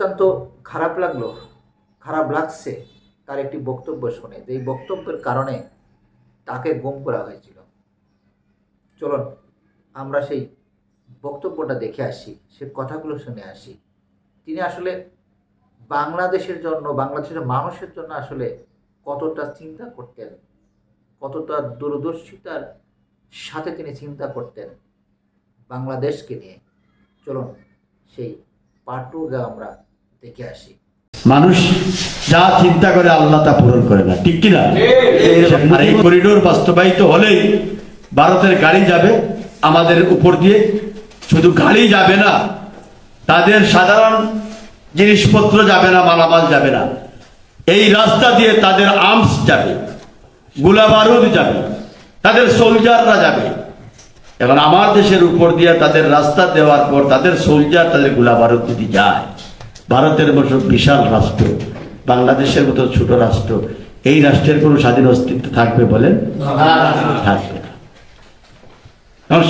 অত্যন্ত খারাপ লাগল, খারাপ লাগছে তার একটি বক্তব্য শুনে। যে এই বক্তব্যের কারণে তাকে গুম করা হয়েছিল। চলুন, আমরা সেই বক্তব্যটা দেখে আসি, সে কথাগুলো শুনে আসি। তিনি আসলে বাংলাদেশের জন্য, বাংলাদেশের মানুষের জন্য আসলে কতটা চিন্তা করতেন, কতটা দূরদর্শিতার সাথে তিনি চিন্তা করতেন বাংলাদেশকে নিয়ে। চলুন, সেই পাটুগা আমরা দেখে আসি। মানুষ যা চিন্তা করে আল্লাহ তা পূরণ করে না ঠিক কিনা? আর এই করিডোর বাস্তবায়িত হলেই ভারতের গাড়ি যাবে আমাদের উপর দিয়ে শুধু গাড়ি যাবে না তাদের সাধারণ জিনিসপত্র যাবে না মালামাল যাবে না। এই রাস্তা দিয়ে তাদের আর্মস যাবে গোলা বারুদ যাবে তাদের সোলজাররা যাবে। এখন আমার দেশের উপর দিয়ে তাদের রাস্তা দেওয়ার পর তাদের সোলজার তাদের গোলা বারুদ যদি যায় ভারতের মতো বিশাল রাষ্ট্র, বাংলাদেশের মতো ছোট রাষ্ট্র, এই রাষ্ট্রের কোনো স্বাধীন অস্তিত্ব থাকবে বলেন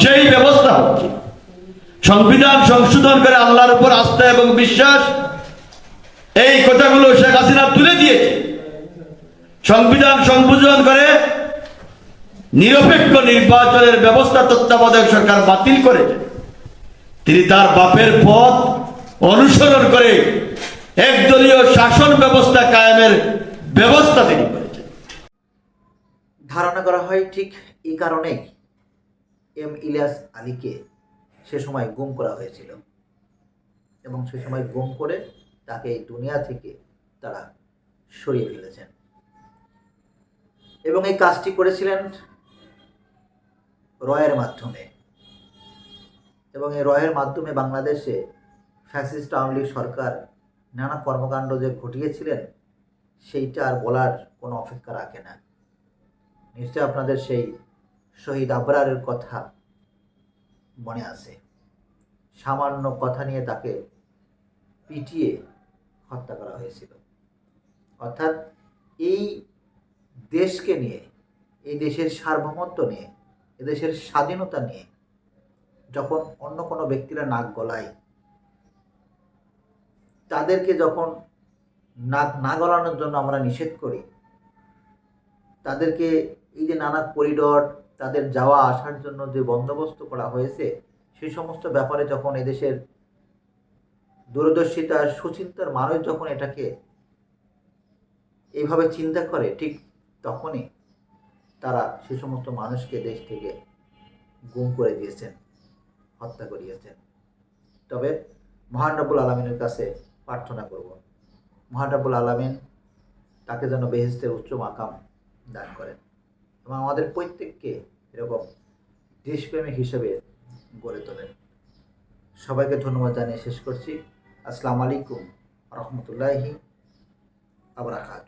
সেই ব্যবস্থা হচ্ছে। সংবিধান সংশোধন করে আল্লাহর উপর আস্থা এবং বিশ্বাস, এই কথাগুলো শেখ হাসিনা তুলে দিয়েছে। সংবিধান সংশোধন করে নিরপেক্ষ নির্বাচনের ব্যবস্থা তত্ত্বাবধায়ক সরকার বাতিল করেছে। তিনি তার বাপের পথ অনুসরণ করে একদলীয় শাসন ব্যবস্থা কায়েমের ব্যবস্থা তিনি করেছেন। ধারণা করা হয় ঠিক এই কারণেই এম ইলিয়াস আলীকে সে সময় গুম করা হয়েছিল এবং সে সময় গুম করে তাকে এই দুনিয়া থেকে তারা সরিয়ে ফেলেছেন। এবং এই কাজটি করেছিলেন রয়ের মাধ্যমে এবং এই রয়ের মাধ্যমে বাংলাদেশে ফ্যাসিস্ট আওয়ামী লীগ সরকার নানা কর্মকাণ্ড যে ঘটিয়েছিলেন, সেইটা আর বলার কোনো অপেক্ষা রাখে না। নিশ্চয় আপনাদের সেই শহীদ আবরারের কথা মনে আছে। সামান্য কথা নিয়ে তাকে পিটিয়ে হত্যা করা হয়েছিল। অর্থাৎ এই দেশকে নিয়ে, এই দেশের সার্বভৌমত্ব নিয়ে এদেশের স্বাধীনতা নিয়ে যখন অন্য কোনো ব্যক্তিরা নাক গলায় তাদেরকে যখন নাক না গলানোর জন্য আমরা নিষেধ করি, তাদেরকে এই যে নানা করিডর, তাদের যাওয়া আসার জন্য যে বন্দোবস্ত করা হয়েছে, সেই সমস্ত ব্যাপারে যখন এদেশের দূরদর্শিতা, সুচিন্তার মানুষ যখন এটাকে এইভাবে চিন্তা করে ঠিক তখনই তারা সে সমস্ত মানুষকে দেশ থেকে গুম করে দিয়েছেন, হত্যা করিয়েছেন। তবে মহান রব্বুল আলমিনের কাছে প্রার্থনা করব। মহাটাবুল আলামিন তাকে যেন বেহেস্তের উচ্চ মাকাম দান করেন এবং আমাদের প্রত্যেককে এরকম দেশপ্রেমিক হিসেবে গড়ে তোলেন। সবাইকে ধন্যবাদ জানিয়ে শেষ করছি। আসসালামু আলাইকুম রহমতুল্লাহি আবরাকাত